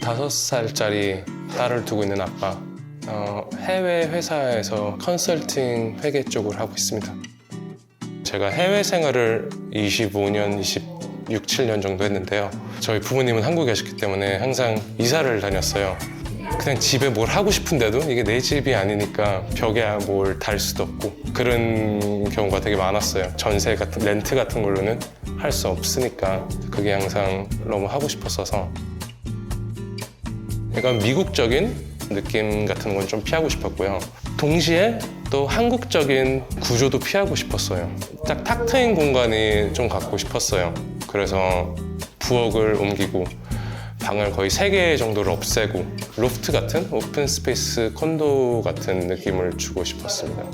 다섯 살짜리 딸을 두고 있는 아빠. 어, 해외 회사에서 컨설팅 회계 쪽을 하고 있습니다. 제가 해외 생활을 25년, 26, 7년 정도 했는데요. 저희 부모님은 한국에 계셨기 때문에 항상 이사를 다녔어요. 그냥 집에 뭘 하고 싶은데도 이게 내 집이 아니니까 벽에 뭘 달 수도 없고 그런 경우가 되게 많았어요. 전세 같은 렌트 같은 걸로는 할 수 없으니까 그게 항상 너무 하고 싶었어서 약간 미국적인 느낌 같은 건 좀 피하고 싶었고요. 동시에 또 한국적인 구조도 피하고 싶었어요. 딱 탁 트인 공간이 좀 갖고 싶었어요. 그래서 부엌을 옮기고 방을 거의 세 개 정도를 없애고 로프트 같은 오픈 스페이스 콘도 같은 느낌을 주고 싶었습니다.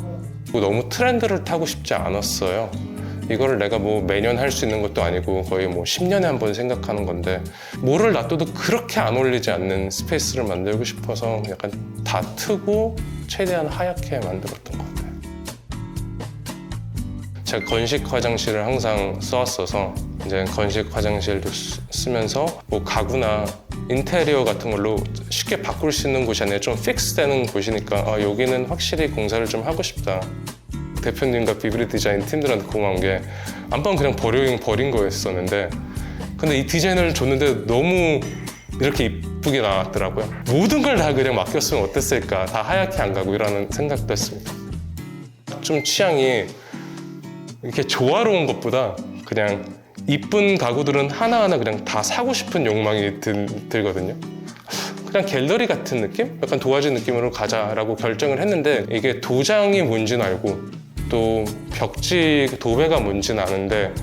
너무 트렌드를 타고 싶지 않았어요. 이거를 내가 뭐 매년 할 수 있는 것도 아니고 거의 뭐 10년에 한 번 생각하는 건데 뭐를 놔둬도 그렇게 안 어울리지 않는 스페이스를 만들고 싶어서 약간 다 트고 최대한 하얗게 만들었던 것 같아요. 제가 건식 화장실을 항상 써왔어서 이제 건식 화장실도 쓰- 쓰면서 뭐 가구나 인테리어 같은 걸로 쉽게 바꿀 수 있는 곳이 아니라 좀 픽스되는 곳이니까 아, 여기는 확실히 공사를 좀 하고 싶다. 대표님과 비브리 디자인 팀들한테 고마운 게 안방 그냥 버려 버린 거였었는데 근데 이 디자인을 줬는데 너무 이렇게 이쁘게 나왔더라고요. 모든 걸 다 그냥 맡겼으면 어땠을까? 다 하얗게 안 가고 이라는 생각도 했습니다. 좀 취향이 이렇게 조화로운 것보다 그냥 이쁜 가구들은 하나하나 그냥 다 사고 싶은 욕망이 들, 들거든요. 그냥 갤러리 같은 느낌? 약간 도화지 느낌으로 가자라고 결정을 했는데 이게 도장이 뭔지는 알고 또 벽지 도배가 뭔지는 아는데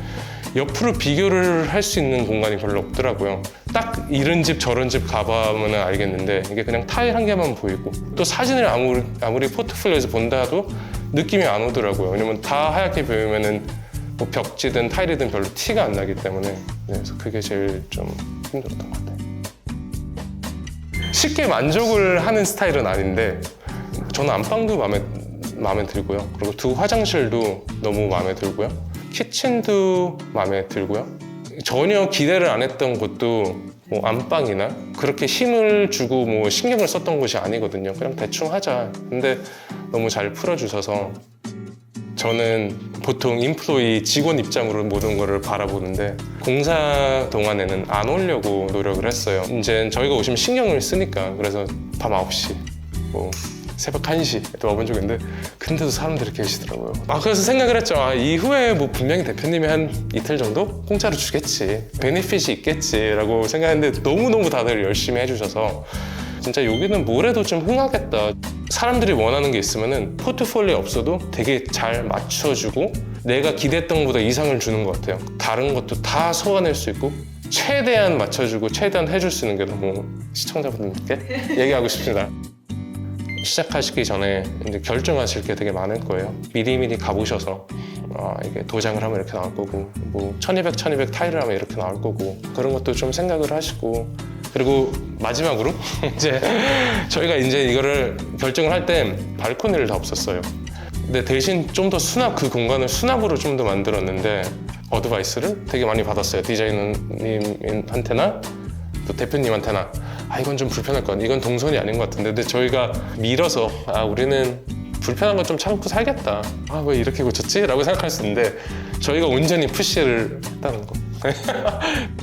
옆으로 비교를 할 수 있는 공간이 별로 없더라고요. 딱 이런 집 저런 집 가보면 알겠는데 이게 그냥 타일 한 개만 보이고 또 사진을 아무리, 아무리 포트폴리오에서 본다 해도 느낌이 안 오더라고요. 왜냐면 다 하얗게 보이면은 뭐 벽지든 타일이든 별로 티가 안 나기 때문에 네, 그래서 그게 제일 좀 힘들었던 것 같아요. 쉽게 만족을 하는 스타일은 아닌데 저는 안방도 마음에 마음에 들고요. 그리고 두 화장실도 너무 마음에 들고요. 키친도 마음에 들고요. 전혀 기대를 안 했던 곳도 뭐 안방이나 그렇게 힘을 주고 뭐 신경을 썼던 곳이 아니거든요. 그냥 대충 하자. 근데 너무 잘 풀어주셔서 저는 보통 인플로이 직원 입장으로 모든 거를 바라보는데 공사 동안에는 안 오려고 노력을 했어요. 이제 저희가 오시면 신경을 쓰니까 그래서 밤 9시, 뭐 새벽 1시 또 와본 적 있는데 근데도 사람들이 계시더라고요. 아 그래서 생각을 했죠. 아, 이후에 뭐 분명히 대표님이 한 이틀 정도 공짜로 주겠지. 베네핏이 있겠지라고 생각했는데 너무 너무 다들 열심히 해주셔서 진짜 여기는 뭘 해도 좀 흥하겠다. 사람들이 원하는 게 있으면은 포트폴리오 없어도 되게 잘 맞춰주고 내가 기대했던 것보다 이상을 주는 것 같아요. 다른 것도 다 소화낼 수 있고 최대한 맞춰주고 최대한 해줄 수 있는 게 너무 시청자분들께 얘기하고 싶습니다. 시작하시기 전에 이제 결정하실 게 되게 많을 거예요. 미리미리 가보셔서 아, 이게 도장을 하면 이렇게 나올 거고 뭐 1200, 1200 타일을 하면 이렇게 나올 거고 그런 것도 좀 생각을 하시고 그리고 마지막으로 이제 저희가 이제 이거를 결정을 할 때 발코니를 다 없었어요. 근데 대신 좀 더 수납 그 공간을 수납으로 좀 더 만들었는데 어드바이스를 되게 많이 받았어요. 디자이너님한테나 또 대표님한테나 아 이건 좀 불편할 것 같아. 이건 동선이 아닌 것 같은데 근데 저희가 밀어서 아 우리는 불편한 건 좀 참고 살겠다. 아 왜 이렇게 고쳤지? 라고 생각할 수 있는데 저희가 온전히 푸시를 했다는 거.